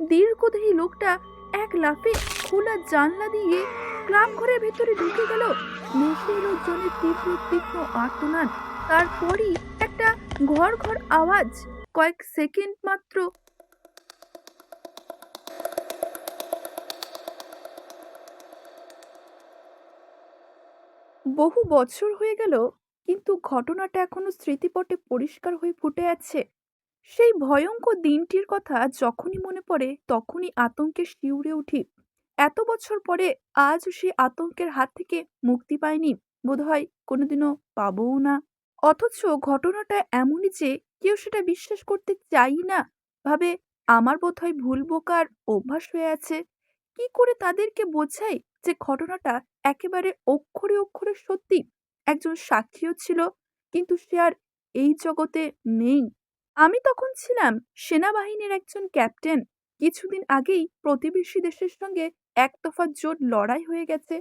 দীর্ঘদেহী লোকটা এক লাফে খোলা জানলা দিয়ে ক্লাব ঘরের ভেতরে ঢুকে গেল। নেশে লোকজনের তীব্র তীব্র আর্তনাদ, তারপরই একটা ঘর ঘর আওয়াজ, কয়েক সেকেন্ড মাত্র। বহু বছর হয়ে গেল, কিন্তু ঘটনাটা এখনও স্মৃতিপটে পরিষ্কার হয়ে ফুটে আছে। সেই ভয়ঙ্কর দিনটির কথা যখনই মনে পড়ে, তখনই আতঙ্কে শিউরে উঠি। এত বছর পরে আজ সেই আতঙ্কের হাত থেকে মুক্তি পাইনি, বোধহয় কোনোদিনও পাবও না। অথচ ঘটনাটা এমনই যে কেউ সেটা বিশ্বাস করতে চাই না, ভাবে আমার বোধহয় ভুল বোকার অভ্যাস হয়ে আছে। কি করে তাদেরকে বোঝাই যে ঘটনাটা একেবারে অক্ষরে অক্ষরে সত্যি? একজন সাক্ষীও ছিল, কিন্তু সে আর এই জগতে নেই। আমি তখন ছিলাম সেনাবাহিনীর একজন ক্যাপ্টেন। কিছুদিন আগেই প্রতিবেশী দেশের সঙ্গে একতফা জোট লড়াই হয়ে গেছে।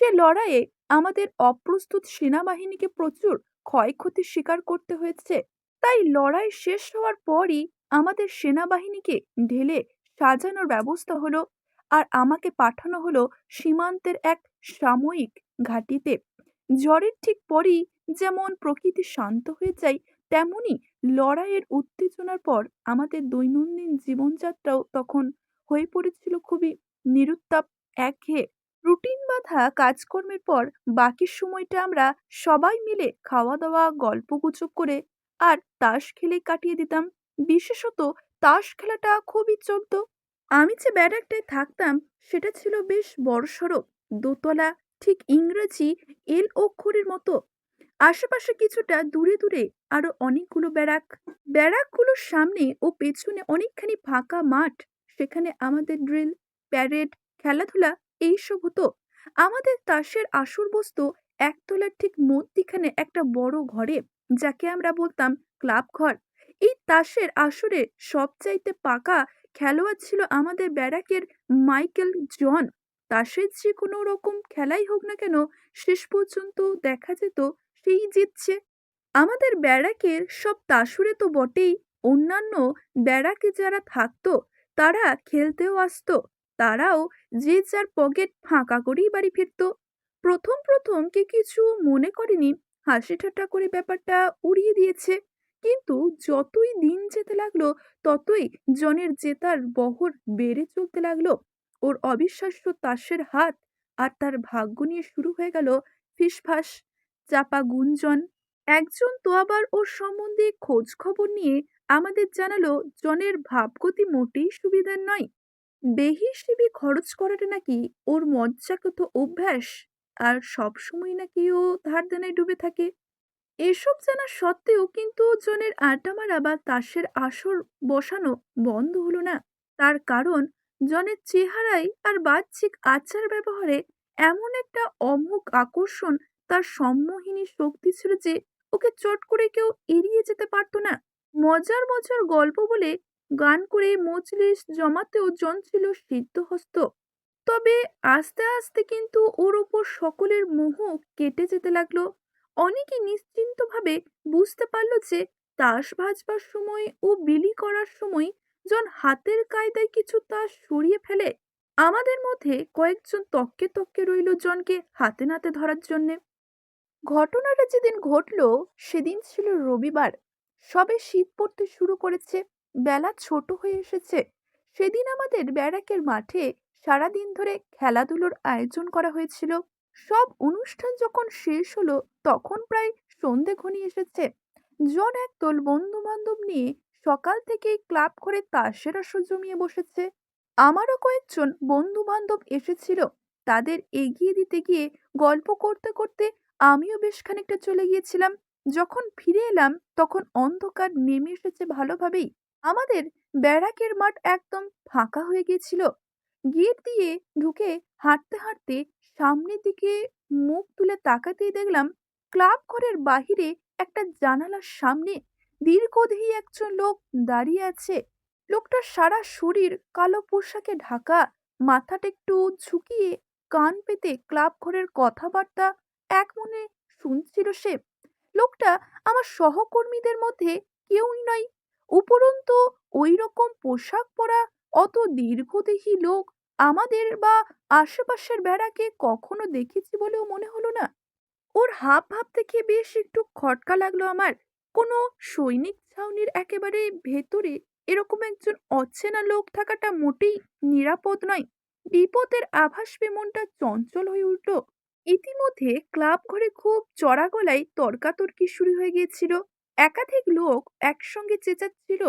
সে লড়াইয়ে আমাদের অপ্রস্তুত সেনাবাহিনীকে প্রচুর ক্ষয়ক্ষতির স্বীকার করতে হয়েছে। তাই লড়াই শেষ হওয়ার পরই আমাদের সেনাবাহিনীকে ঢেলে সাজানোর ব্যবস্থা হলো আর আমাকে পাঠানো হলো সীমান্তের এক সাময়িক ঘাঁটিতে। ঝড়ের ঠিক পরই যেমন প্রকৃতি শান্ত হয়ে যায় তেমনি লড়াইয়ের উত্তেজনার পর আমাদের দৈনন্দিন জীবনযাত্রাও তখন হয়ে পড়েছিল খুবই নিরুত্তাপ। একঘেয়ে রুটিন বাঁধা কাজকর্মের পর বাকি সময়টা আমরা সবাই মিলে খাওয়া দাওয়া গল্পগুজব করে আর তাস খেলে কাটিয়ে দিতাম। বিশেষত তাস খেলাটা খুবই চলত। আমি যে ব্যারাকটায় থাকতাম সেটা ছিল বেশ বড়সড়। দোতলা, ঠিক ইংরেজি, এল অক্ষরের মতো আশেপাশে কিছুটা দূরে দূরে আরও অনেকগুলো ব্যারাক। ব্যারাকগুলোর সামনে ও পেছনে অনেকখানি ফাঁকা মাঠ, সেখানে আমাদের ড্রিল, প্যারেড, খেলাধুলা এইসব হতো। আমাদের তাসের আসর বসতো একতলার ঠিক মধ্যিখানে একটা বড় ঘরে, যাকে আমরা বলতাম ক্লাব ঘর। এই তাসের আসরে সবচাইতে পাকা খেলোয়াড় ছিল আমাদের ব্যারাকের মাইকেল জন। তাসের যে কোনো রকম খেলাই হোক না কেন, শেষ পর্যন্ত দেখা যেত সেই জিতছে। আমাদের ব্যারাকের সব তাসুরে তো বটেই, অন্যান্য ব্যারাকে যারা থাকতো, তারা খেলতেও আসতো, তারাও যে যার পকেট ফাঁকা করেই বাড়ি ফিরত। প্রথম প্রথম কে কিছু মনে করেনি, হাসি ঠাট্টা করে ব্যাপারটা উড়িয়ে দিয়েছে। কিন্তু যতই দিন যেতে লাগল, ততই জনের জেতার বহর বেড়ে চলতে লাগল। ওর অবিশ্বাস্য তাসের হাত আর তার ভাগ্য নিয়ে শুরু হয়ে গেল ফিসফাস। চাপা গুঞ্জন। একজন তো আবার ওর সম্বন্ধে খোঁজ খবর নিয়ে আমাদের জানালো জনের ভাবগতি মোটেই সুবিধার নয়। বেহিসেবি খরচ করাটা নাকি ওর মজ্জাগত অভ্যাস আর সবসময় নাকি ও ধার দেনায় ডুবে থাকে। এসব জানা সত্ত্বেও কিন্তু জনের আড্ডা মারা বা তাসের আসর বসানো বন্ধ হলো না। তার কারণ জনের চেহারায় আর বাহ্যিক আচার ব্যবহারে এমন একটা অমোঘ আকর্ষণ তার সম্মোহিনী শক্তি ছিল যে ওকে চট করে কেউ এড়িয়ে যেতে পারতো না। মজার মজার গল্প বলে গান করে মজলিস জমাতেও জন ছিল সিদ্ধহস্ত। তবে আস্তে আস্তে কিন্তু ওর ওপর সকলের মোহ কেটে যেতে লাগল। অনেকে নিশ্চিন্তভাবে বুঝতে পারল যে তাস ভাজবার সময় ও বিলি করার সময় জন হাতের কায়দায় কিছু তাস সরিয়ে ফেলে। আমাদের মধ্যে কয়েকজন তককে তককে রইল জনকে হাতে নাতে ধরার জন্যে। ঘটনাটা যেদিন ঘটলো, সেদিন ছিল রবিবার। সবে শীত পড়তে শুরু করেছে, বেলা ছোট হয়ে এসেছে। সেদিন আমাদের ব্যারাকের মাঠে সারাদিন ধরে খেলাধুলোর আয়োজন করা হয়েছিল। সব অনুষ্ঠান যখন শেষ হলো, তখন প্রায় সন্ধে ঘনিয়ে এসেছে। জন একদল বন্ধু বান্ধব নিয়ে সকাল থেকেই ক্লাব করে তাসের আসর জমিয়ে বসেছে। আমারও কয়েকজন বন্ধু বান্ধব এসেছিল। তাদের এগিয়ে দিতে গিয়ে গল্প করতে করতে আমিও বেশ খানিকটা চলে গিয়েছিলাম। যখন ফিরে এলাম, তখন অন্ধকার নেমে এসেছে ভালোভাবেই। আমাদের ব্যারাকের মাঠ একদম ফাঁকা হয়ে গিয়েছিল। গেট দিয়ে ঢুকে হাঁটতে হাঁটতে সামনের দিকে মুখ তুলে তাকাতেই দেখলাম, ক্লাব ঘরের বাহিরে একটা জানালার সামনে দীর্ঘদেহী একজন লোক দাঁড়িয়ে আছে। লোকটার সারা শরীর কালো পোশাকে ঢাকা, মাথাটা একটু ঝুঁকিয়ে কান পেতে ক্লাব ঘরের কথাবার্তা এক মনে শুনছিল সে, লোকটা আমার সহকর্মীদের মধ্যে কেউই নয়। উপরন্তু ওই রকম পোশাক পরা অত দীর্ঘদেহী লোক আমাদের বা আশেপাশের বেড়াকে কখনো দেখেছি বলেও মনে হলো না। ওর হাব ভাব দেখে বেশ একটু খটকা লাগল আমার। কোনো সৈনিক ছাউনির একেবারে ভেতরে এরকম একজন অচেনা লোক থাকাটা মোটেই নিরাপদ নয়। বিপদের আভাস পেয়ে মনটা চঞ্চল হয়ে উঠল। ইতিমধ্যে ক্লাব ঘরে খুব চড়া গলায় তর্কাতর্কি শুরু হয়ে গিয়েছিল। একাধিক লোক একসঙ্গে চেঁচাচ্ছিল।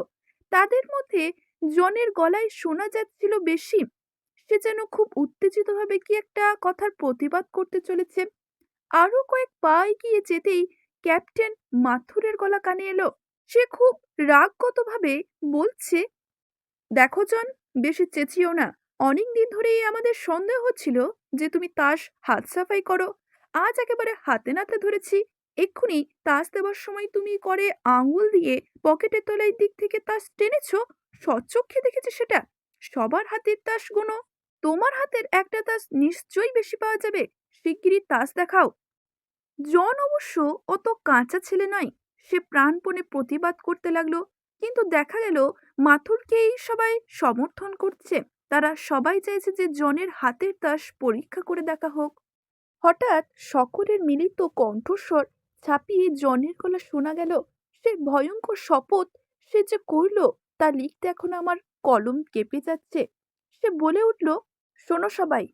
তাদের মধ্যে জনের গলায় শোনা যাচ্ছিল বেশি। সে যেন খুব উত্তেজিতভাবে কি একটা কথার প্রতিবাদ করতে চলেছে। আরও কয়েক পা এগিয়ে যেতেই ক্যাপ্টেন মাথুরের গলা কানে এলো। সে খুব রাগগতভাবে বলছে, দেখো জন, বেশি চেঁচিও না। অনেক দিন ধরেই আমাদের সন্দেহ হচ্ছিল যে তুমি তাস হাত সাফাই করো। আজ একেবারে হাতে নাতে ধরেছি। এক্ষুনি তাস দেওয়ার সময় তুমি করে আঙুল দিয়ে পকেটের তলায় দিক থেকে তাস টেনেছ? সচক্ষে দেখেছি সেটা। সবার হাতের তাস গুনো। তোমার হাতের একটা তাস নিশ্চয়ই বেশি পাওয়া যাবে। শিগগিরই তাস দেখাও। জন অবশ্য অত কাঁচা ছেলে নয়। সে প্রাণপণে প্রতিবাদ করতে লাগল। কিন্তু দেখা গেল মাথুরকেই সবাই সমর্থন করছে। তারা সবাই চাইছে যে জনের হাতের তাস পরীক্ষা করে দেখা হোক। হঠাৎ সকলের মিলিত কণ্ঠস্বর ছাপিয়ে জনের গলা শোনা গেল, সে ভয়ঙ্কর শপথ! সে যে করল তা লিখতে এখন আমার কলম কেঁপে যাচ্ছে। সে বলে উঠল, শোনো সবাই,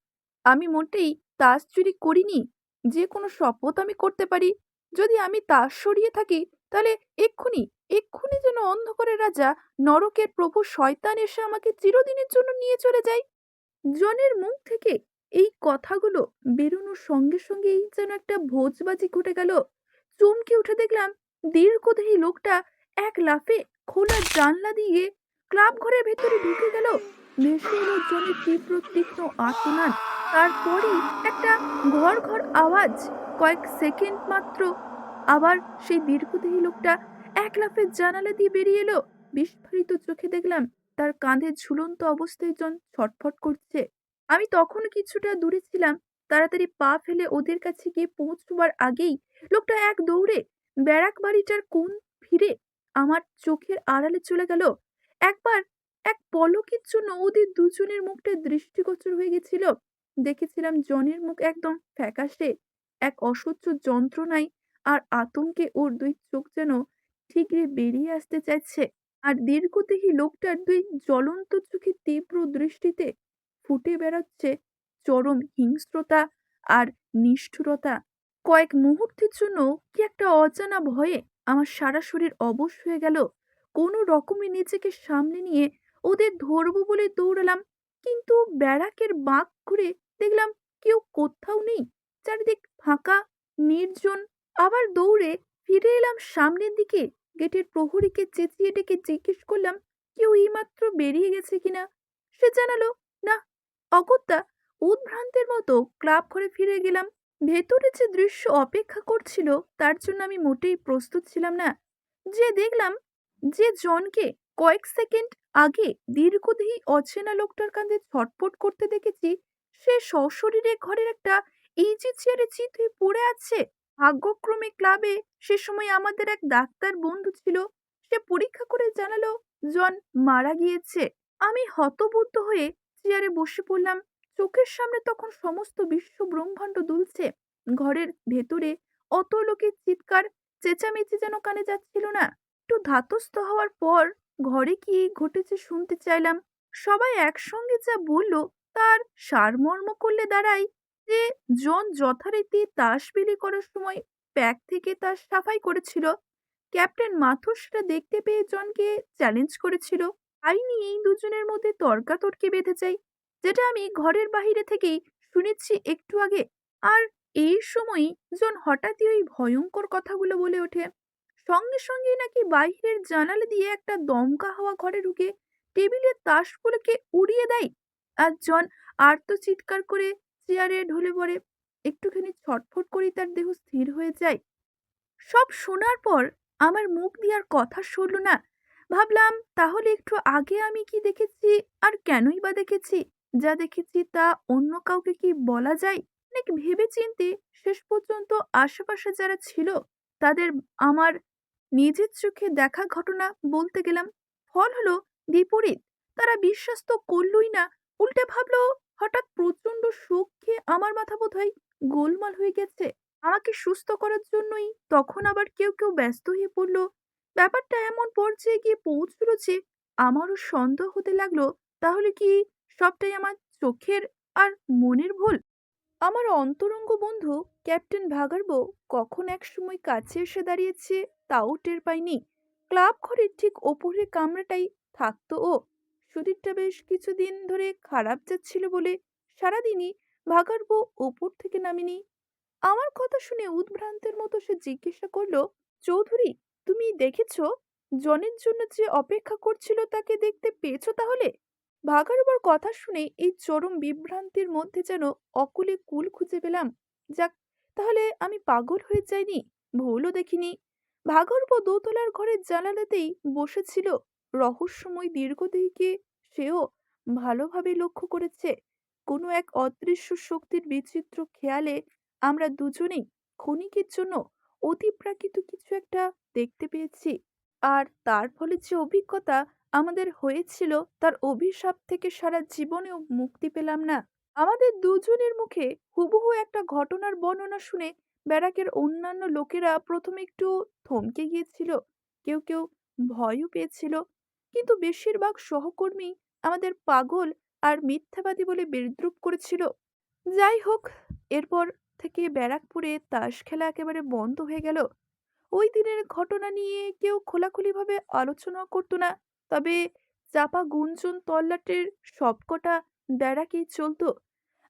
আমি মোটেই তাস চুরি করিনি। যে কোনো শপথ আমি করতে পারি। যদি আমি তাস সরিয়ে থাকি তাহলে এক্ষুনি এক্ষুনি যেন অন্ধকারের রাজা নরকের প্রভু শয়তান এসে আমাকে চিরদিনের জন্য নিয়ে চলে যায়। জনের মুখ থেকে এই কথাগুলো বেরোনোর সঙ্গে সঙ্গেই যেন একটা ভোজবাজি ঘটে গেল। চমকে উঠে দেখলাম দীর্ঘদেহী লোকটা এক লাফে খোলা জানলা দিয়ে ক্লাব ঘরের ভেতরে ঢুকে গেল। ভেসে জনের তীব্র, তীক্ষ্ণ আর্তনাদ। তারপরেই একটা ঘর ঘর আওয়াজ কয়েক সেকেন্ড মাত্র আবার সেই দীর্ঘদেহী লোকটা এক লাফে জানালা দিয়ে বেরিয়ে এলো। বিস্ফারিত চোখে দেখলাম তার কাঁধে ঝুলন্ত অবস্থায় জন ছটফট করছে। আমি তখন কিছুটা দূরে ছিলাম, তাড়াতাড়ি পা ফেলে ওদের কাছে গিয়ে পৌঁছবার আগেই লোকটা এক দৌড়ে ব্যারাক বাড়িটার কোণ ফিরে আমার চোখের আড়ালে চলে গেল। একবার এক পলকের জন্য ওদের দুজনের মুখটা দৃষ্টিগোচর হয়ে গেছিল। দেখেছিলাম জনের মুখ একদম ফ্যাকাশে, এক অসহ্য যন্ত্রণায় আর আতঙ্কে ওর দুই চোখ যেন ঠিকরে বেরিয়ে আসতে চাইছে। আর দীর্ঘদেহী লোকটার দুই জ্বলন্ত চোখে তীব্র দৃষ্টিতে ফুটে বেড়াচ্ছে চরম হিংস্রতা আর নিষ্ঠুরতা। কয়েক মুহূর্তের জন্য কি একটা অজানা ভয়ে আমার সারা শরীর অবশ হয়ে গেল। কোনো রকমে নিজেকে সামনে নিয়ে ওদের ধরবো বলে দৌড়ালাম, কিন্তু ব্যারাকের বাঁক ঘুরে দেখলাম কেউ কোথাও নেই। চারিদিক ফাঁকা, নির্জন আবার দৌড়ে ফিরে এলাম সামনের দিকে। গেটের প্রহরীকে চেঁচিয়ে ডেকে জিজ্ঞেস করলাম, কেউ এইমাত্র বেরিয়ে গেছে কিনা? সে জানালো, না, অগত্যা, উদ্ভ্রান্তের মতো ক্লাব ঘরে ফিরে গেলাম। ভেতরে যে দৃশ্য অপেক্ষা করছিল, তার জন্য আমি মোটেই প্রস্তুত ছিলাম না। যে দেখলাম যে জনকে কয়েক সেকেন্ড আগে দীর্ঘদেহী অচেনা লোকটার কাঁধে ছটপট করতে দেখেছি, সে সশরীরে ঘরের একটা ইজি চেয়ারে চিত হয়ে পড়ে আছে। ভাগ্যক্রমে ক্লাবে সে সময় আমাদের এক ডাক্তার বন্ধু ছিল। সে পরীক্ষা করে জানালো, জন মারা গিয়েছে। আমি হতবুদ্ধ হয়ে চেয়ারে বসে পড়লাম। চোখের সামনে তখন সমস্ত বিশ্ব ব্রহ্মাণ্ড দুলছে। ঘরের ভেতরে অত লোকের চিৎকার, চেঁচামেচি যেন কানে যাচ্ছিল না। একটু ধাতস্থ হওয়ার পর ঘরে কি ঘটেছে শুনতে চাইলাম। সবাই একসঙ্গে যা বলল, তার সারমর্ম করলে দাঁড়ায় যে জন যথারীতি তাস বিলি করার সময় ব্যাগ থেকে তাস সাফাই করেছিল। ক্যাপ্টেন মাথুর সেটা দেখতে পেয়ে জনকে চ্যালেঞ্জ করেছিল। তাই নিয়ে এই দুজনের মধ্যে তর্কাতর্কি বেঁধে যায়, যেটা আমি ঘরের বাহিরে থেকেই শুনেছি একটু আগে। আর এই সময়ই জন হঠাৎই ওই ভয়ঙ্কর কথাগুলো বলে ওঠে। সঙ্গে সঙ্গে নাকি বাইরের জানালা দিয়ে একটা দমকা হাওয়া ঘরে ঢুকে টেবিলের তাসগুলোকে উড়িয়ে দেয়। আর জন আর্ত চিৎকার করে চেয়ারে ঢলে পড়ে, একটুখানি ছটফট করেই তার দেহ স্থির হয়ে যায়। সব শোনার পর আমার মুখ দিয়ে আর কথা সরল না। ভাবলাম, তাহলে একটু আগে আমি কি দেখেছি? আর কেনই বা দেখেছি? যা দেখেছি তা অন্য কাউকে কি বলা যায়? অনেক ভেবে চিনতে শেষ পর্যন্ত আশেপাশে যারা ছিল, তাদের আমার নিজের চোখে দেখা ঘটনা বলতে গেলাম। ফল হলো, বিপরীত। তারা বিশ্বাস তো করলই না। উল্টে ভাবলো হঠাৎ প্রচণ্ড শোক খেয়ে আমার মাথা বোধহয় গোলমাল হয়ে গেছে। আমাকে সুস্থ করার জন্যই তখন আবার কেউ কেউ ব্যস্ত হয়ে পড়ল। ব্যাপারটা এমন পর্যায়ে গিয়ে পৌঁছলো যে আমারও সন্দেহ হতে লাগল, তাহলে কি সবটাই আমার চোখের আর মনের ভুল? আমার অন্তরঙ্গ বন্ধু ক্যাপ্টেন ভাগারবো কখন এক সময় কাছে এসে দাঁড়িয়েছে তাও টের পাইনি। ক্লাব ঘরের ঠিক ওপরের কামরাটাই থাকতো ও। শরীরটা বেশ কিছুদিন ধরে খারাপ যাচ্ছিল বলে সারাদিনই ভাগারবো ওপর থেকে নামিনি। আমার কথা শুনে উদ্ভ্রান্তের মতো সে জিজ্ঞাসা করল, চৌধুরী, তুমি দেখেছ? জনের জন্য যে অপেক্ষা করছিল তাকে দেখতে পেয়েছ তাহলে? ভাগারুবার কথা শুনে এই চরম বিভ্রান্তির মধ্যে যেন অকুলে কুল খুঁজে পেলাম। যাক, তাহলে আমি পাগল হয়ে যাইনি, ভুলও দেখিনি। ভাগর্ব দোতলার ঘরের জানালাতেই বসেছিল। রহস্যময় দীর্ঘদেহীকে সেও ভালোভাবে লক্ষ্য করেছে। কোনো এক অদৃশ্য শক্তির বিচিত্র খেয়ালে আমরা দুজনেই ক্ষণিকের জন্য অতিপ্রাকৃত কিছু একটা দেখতে পেয়েছি। আর তার ফলে যে অভিজ্ঞতা আমাদের হয়েছিল, তার অভিশাপ থেকে সারা জীবনেও মুক্তি পেলাম না। আমাদের দুজনের মুখে হুবহু একটা ঘটনার বর্ণনা শুনে ব্যারাকের অন্যান্য লোকেরা প্রথমে একটু থমকে গিয়েছিল। কেউ কেউ ভয়ও পেয়েছিল। কিন্তু বেশিরভাগ সহকর্মী আমাদের পাগল আর মিথ্যাবাদী বলে বিদ্রুপ করেছিল। যাই হোক, এরপর থেকে ব্যারাকপুরে তাস খেলা একেবারে বন্ধ হয়ে গেল। ওই দিনের ঘটনা নিয়ে কেউ খোলাখুলিভাবে আলোচনা করতো না। তবে চাপা গুঞ্জন তল্লাটের সবকটা ব্যারাকেই চলতো।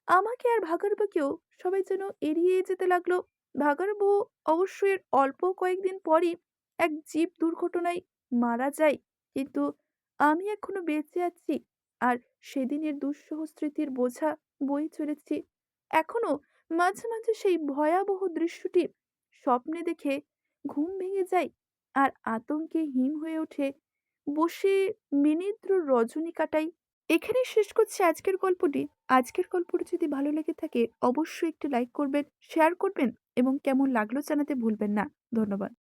আমাকে আর ভাগারবাকেও সবাই যেন এড়িয়ে যেতে লাগল। ভাগারবু অবশ্যই অল্প কয়েকদিন পরই এক জীব দুর্ঘটনায় মারা যায়। কিন্তু আমি এখনও বেঁচে আছি আর সেদিনের দুঃসহ স্মৃতির বোঝা বয়ে চলেছি। এখনও মাঝে মাঝে সেই ভয়াবহ দৃশ্যটি স্বপ্নে দেখে ঘুম ভেঙে যায় আর আতঙ্কে হিম হয়ে ওঠে। বসে মিনিদ্র রজনী কাটাই। এখানেই শেষ করছি আজকের গল্পটি। আজকের গল্পটি যদি ভালো লেগে থাকে অবশ্যই একটি লাইক করবেন, শেয়ার করবেন এবং কেমন লাগল জানাতে ভুলবেন না। ধন্যবাদ।